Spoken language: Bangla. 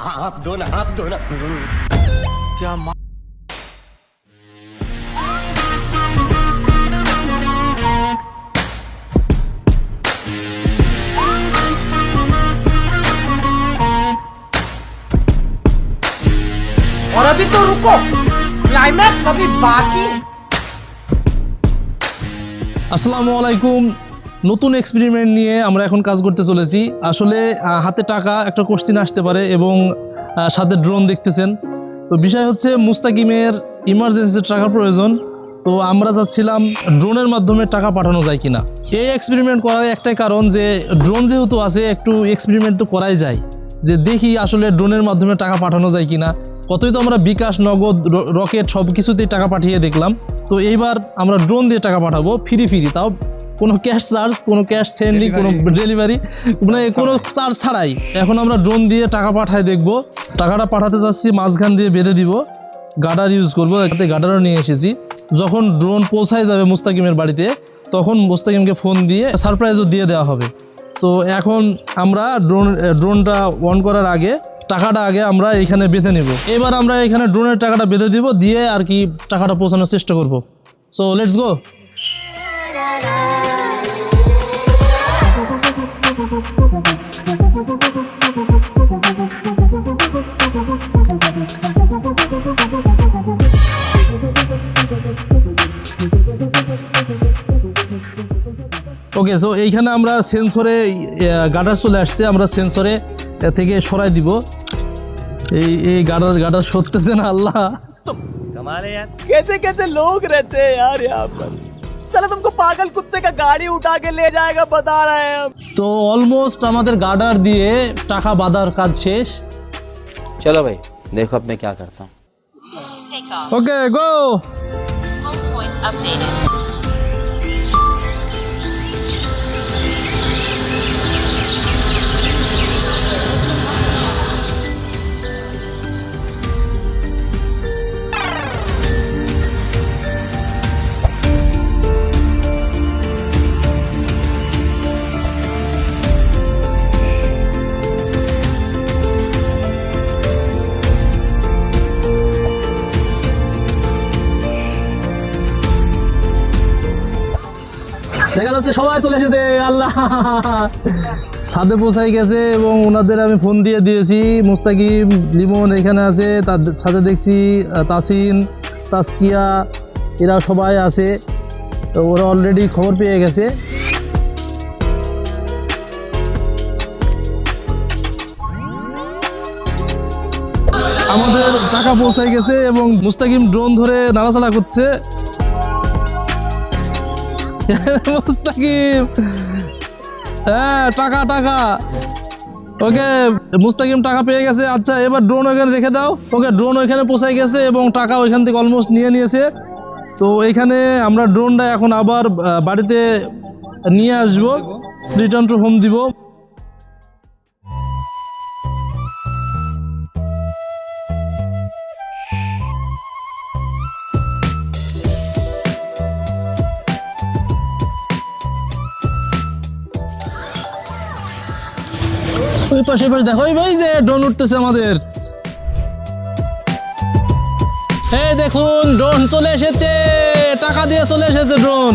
आप दो ना आप दो ना क्या मा... और अभी तो रुको क्लाइमैक्स अभी बाकी असलामुअलैकुम নতুন এক্সপেরিমেন্ট নিয়ে আমরা এখন কাজ করতে চলেছি। আসলে হাতে টাকা একটা কোশ্চিন আসতে পারে এবং সাথে ড্রোন দেখতেছেন। তো বিষয় হচ্ছে মুস্তাকিমের ইমার্জেন্সি টাকার প্রয়োজন। তো আমরা যাচ্ছিলাম ড্রোনের মাধ্যমে টাকা পাঠানো যায় কিনা। এই এক্সপেরিমেন্ট করার একটাই কারণ যে ড্রোন যেহেতু আছে, একটু এক্সপেরিমেন্ট তো করাই যায়। যে দেখি আসলে ড্রোনের মাধ্যমে টাকা পাঠানো যায় কিনা। কতই তো আমরা বিকাশ, নগদ রকেট সব কিছুতেই টাকা পাঠিয়ে দেখলাম। তো এইবার আমরা ড্রোন দিয়ে টাকা পাঠাবো ফ্রি ফ্রি তাও কোনো ক্যাশ চার্জ কোনো ক্যাশ সেন্ডিং কোনো ডেলিভারি মানে কোনো চার্জ ছাড়াই। এখন আমরা ড্রোন দিয়ে টাকা পাঠায় দেখব। টাকাটা পাঠাতে চাচ্ছি মাঝখান দিয়ে বেঁধে দিব। গাডার ইউজ করব। এতে গাডারও নিয়ে এসেছি। যখন ড্রোন পৌঁছায় যাবে মুস্তাকিমের বাড়িতে তখন মুস্তাকিমকে ফোন দিয়ে সারপ্রাইজও দিয়ে দেওয়া হবে। সো এখন আমরা ড্রোন ড্রোনটা অন করার আগে টাকাটা আগে আমরা এখানে বেঁধে নেব। এবার আমরা এখানে ড্রোনের টাকাটা বেঁধে দিব দিয়ে আর কি টাকাটা পৌঁছানোর চেষ্টা করব। So let's go okay so এইখানে আমরা সেন্সরে গাডার চলে আসছে আমরা সেন্সরে থেকে সরাই দিব এই এই গাডার গাডার সরতেছে না আল্লাহ कैसे कैसे लोग रहते हैं यार यहाँ पर चलो तुमको पागल कुत्ते का गाड़ी उठा के ले जाएगा बता रहे हैं हम তো অলমোস্ট আমাদের গাডার দিয়ে টাকা বাঁধার কাজ শেষ चलो भाई देखो अब मैं क्या करता हूँ ওকে গো Home point updated. দেখা যাচ্ছে সবাই চলে এসেছে, আল্লাহ। ছাদে পৌঁছাই গেছে এবং ওনাদের আমি ফোন দিয়ে দিয়েছি, মুস্তাকিম, লিমন এখানে আছে, তার সাথে দেখছি তাসিন, তাসকিয়া, এরা সবাই আছে। তো ওরা অলরেডি খবর পেয়ে গেছে। আমাদের টাকা পৌঁছাই গেছে এবং মুস্তাকিম ড্রোন ধরে নাড়াচাড়া করছে। মুস্তাকিম। হ্যাঁ টাকা টাকা। ওকে, মুস্তাকিম টাকা পেয়ে গেছে। আচ্ছা এবার ড্রোন ওইখানে রেখে দাও। ওকে ড্রোন ওইখানে পৌঁছায় গেছে এবং টাকা ওইখান থেকে অলমোস্ট নিয়ে নিয়েছে। তো এইখানে আমরা ড্রোনটা এখন আবার বাড়িতে নিয়ে আসব। রিটার্ন টু হোম দিব। ওই পাশে পাশে দেখো, ওই ভাই যে ড্রোন উঠতেছে আমাদের। এই দেখুন ড্রোন চলে এসেছে, টাকা দিয়ে চলে এসেছে ড্রোন